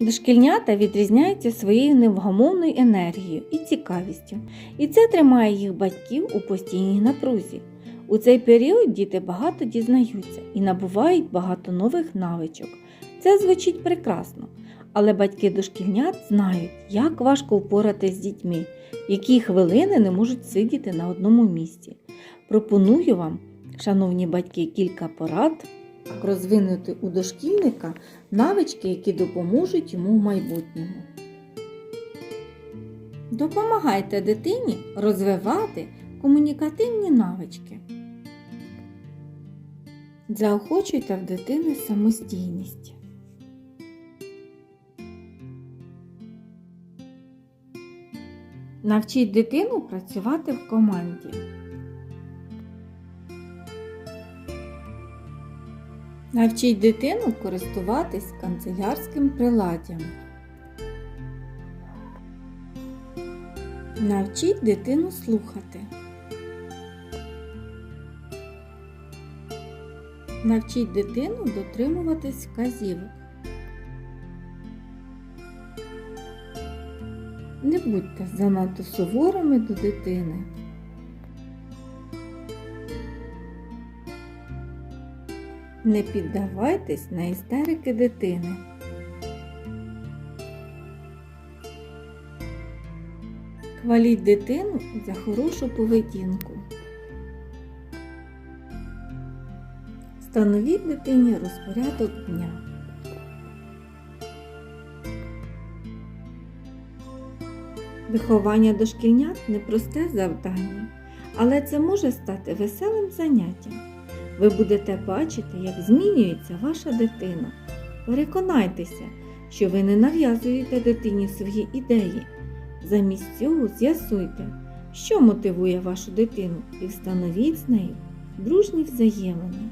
Дошкільнята відрізняються своєю невгамовною енергією і цікавістю, і це тримає їх батьків у постійній напрузі. У цей період діти багато дізнаються і набувають багато нових навичок. Це звучить прекрасно, але батьки дошкільнят знають, як важко впоратись з дітьми, які хвилини не можуть сидіти на одному місці. Пропоную вам, шановні батьки, кілька порад, розвинути у дошкільника навички, які допоможуть йому в майбутньому. Допомагайте дитині розвивати комунікативні навички. Заохочуйте в дитини самостійність. Навчіть дитину працювати в команді. Навчіть дитину користуватись канцелярським приладдям. Навчіть дитину слухати. Навчіть дитину дотримуватись вказівок. Не будьте занадто суворими до дитини. Не піддавайтесь на істерики дитини. Хваліть дитину за хорошу поведінку. Встановіть дитині розпорядок дня. Виховання дошкільнят непросте завдання, але це може стати веселим заняттям. Ви будете бачити, як змінюється ваша дитина. Переконайтеся, що ви не нав'язуєте дитині свої ідеї. Замість цього з'ясуйте, що мотивує вашу дитину, і встановіть з нею дружні взаємини.